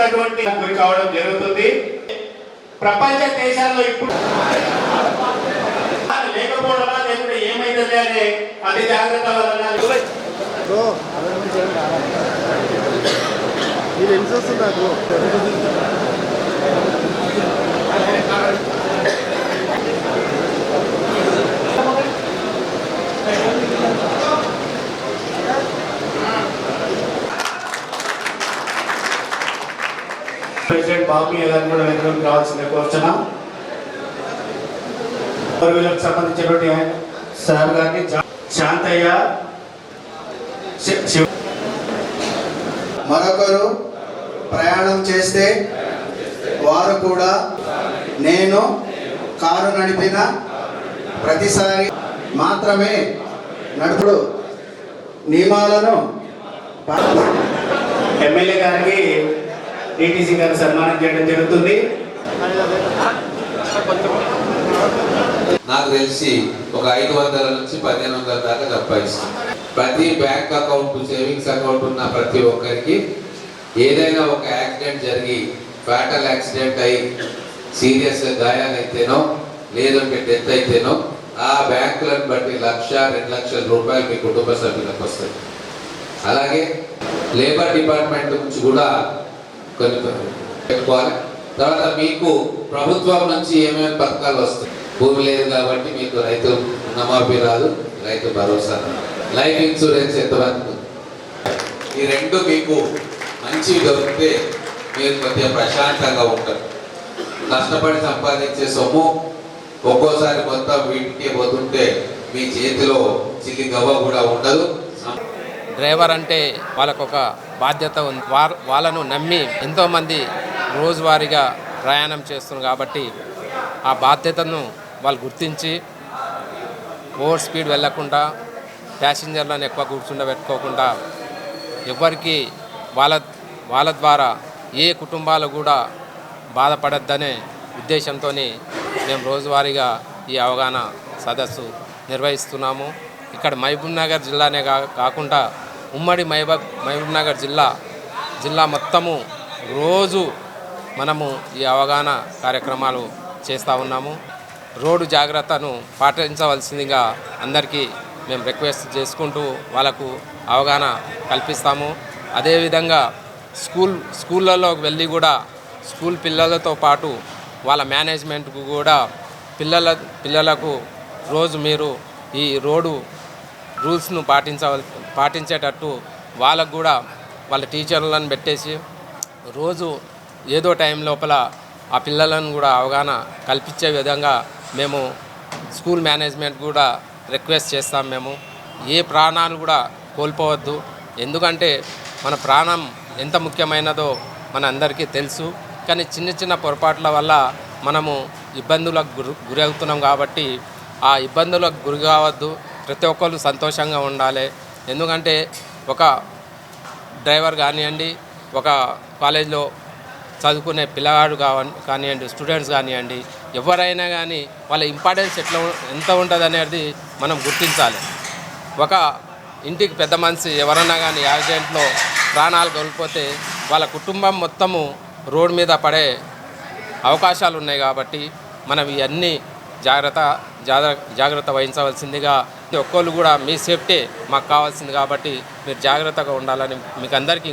తీసుకున్నటువంటి గురి కావడం జరుగుతుంది. ప్రపంచ దేశాల్లో ఇప్పుడు లేకపోవడమా లేకుంటే ఏమైతుంది అనే అతి జాగ్రత్త వలన బ్రో మీరు ప్రెసిడెంట్ బాబు గారిని కూడా వెనుకకు రావాల్సిందే కోరుచున్నాం మరి వీళ్ళకి సంబంధించినటువంటి సార్ గారిని శాంతయ్య మరొకరు ప్రయాణం చేస్తే వారు కూడా నేను కారు నడిపిన ప్రతిసారి మాత్రమే నడుపుడు. నియమాలను ఎమ్మెల్యే గారికి డిటిసి గారు సన్మానం చేయడం జరుగుతుంది. నాకు తెలిసి ఒక ఐదు వందల నుంచి పదిహేను వందల దాకా సంపాదిస్తాం. ప్రతి బ్యాంక్ అకౌంట్ సేవింగ్స్ అకౌంట్ ఉన్న ప్రతి ఒక్కరికి ఏదైనా ఒక యాక్సిడెంట్ జరిగి ఫ్యాటల్ యాక్సిడెంట్ అయి సీరియస్ గాయాలైతేనో లేదంటే డెత్ అయితేనో ఆ బ్యాంకులను బట్టి లక్ష రెండు లక్షల రూపాయలు మీ కుటుంబ సభ్యులకు వస్తాయి. అలాగే లేబర్ డిపార్ట్మెంట్ నుంచి కూడా పెట్టుకోవాలి. తర్వాత మీకు ప్రభుత్వం నుంచి ఏమేమి పథకాలు వస్తాయి? భూమి లేదు కాబట్టి మీకు రైతు రుణమాఫీ రాదు రైతు భరోసా లైఫ్ ఇన్సూరెన్స్ ఎంతవరకు ఈ రెండు మీకు మంచి దొరికితే మీరు కొద్దిగా ప్రశాంతంగా ఉంటారు. కష్టపడి సంపాదించే సొమ్ము ఒక్కోసారి మొత్తం వీటికి పోతుంటే మీ చేతిలో చిల్లి గవ్వ కూడా ఉండదు. డ్రైవర్ అంటే వాళ్ళకు ఒక బాధ్యత ఉంది. వాళ్ళను నమ్మి ఎంతోమంది రోజువారీగా ప్రయాణం చేస్తున్నారు కాబట్టి ఆ బాధ్యతను వాళ్ళు గుర్తించి ఓవర్ స్పీడ్ వెళ్ళకుండా ప్యాసింజర్లను ఎక్కువ కూర్చుండబెట్టుకోకుండా ఎవరికి వాళ్ళ వాళ్ళ ద్వారా ఏ కుటుంబాలు కూడా బాధపడద్దనే ఉద్దేశంతో మేము రోజువారీగా ఈ అవగాహన సదస్సు నిర్వహిస్తున్నాము. ఇక్కడ మహబూబ్ నగర్ జిల్లానే కా కాకుండా ఉమ్మడి మహబూబ్ మహబూబ్నగర్ జిల్లా జిల్లా మొత్తము రోజు మనము ఈ అవగాహన కార్యక్రమాలు చేస్తూ ఉన్నాము. రోడ్డు జాగ్రత్తను పాటించవలసిందిగా అందరికీ మేము రిక్వెస్ట్ చేసుకుంటూ వాళ్ళకు అవగాహన కల్పిస్తాము. అదేవిధంగా స్కూల్ స్కూళ్ళలో వెళ్ళి కూడా స్కూల్ పిల్లలతో పాటు వాళ్ళ మేనేజ్మెంట్కు కూడా పిల్లల పిల్లలకు రోజు మీరు ఈ రోడ్డు రూల్స్ను పాటించవల్ పాటించేటట్టు వాళ్ళకు కూడా వాళ్ళ టీచర్లను పెట్టేసి రోజు ఏదో టైం లోపల ఆ పిల్లలను కూడా అవగాహన కల్పించే విధంగా మేము స్కూల్ మేనేజ్మెంట్ కూడా రిక్వెస్ట్ చేస్తాం మేము. ఏ ప్రాణాలు కూడా కోల్పోవద్దు. ఎందుకంటే మన ప్రాణం ఎంత ముఖ్యమైనదో మన అందరికీ తెలుసు. కానీ చిన్న చిన్న పొరపాట్ల వల్ల మనము ఇబ్బందులకు గురి గురవుతున్నాం కాబట్టి ఆ ఇబ్బందులకు గురి కావద్దు. ప్రతి ఒక్కరు సంతోషంగా ఉండాలి. ఎందుకంటే ఒక డ్రైవర్ కానివ్వండి ఒక కాలేజ్లో చదువుకునే పిల్లగాడు కావ కానివ్వండి స్టూడెంట్స్ కానివ్వండి ఎవరైనా కానీ వాళ్ళ ఇంపార్టెన్స్ ఎట్లా ఎంత ఉంటుంది అనేది మనం గుర్తించాలి. ఒక ఇంటికి పెద్ద మనిషి ఎవరన్నా కానీ యాక్సిడెంట్లో ప్రాణాలు కోల్పోతే వాళ్ళ కుటుంబం మొత్తము రోడ్డు మీద పడే అవకాశాలు ఉన్నాయి కాబట్టి మనం ఇవన్నీ జాగ్రత్త జాగ్రత్త వహించవలసిందిగా ఒక్కళ్ళు కూడా మీ సేఫ్టీ మాకు కావాల్సింది కాబట్టి మీరు జాగ్రత్తగా ఉండాలని మీకు అందరికీ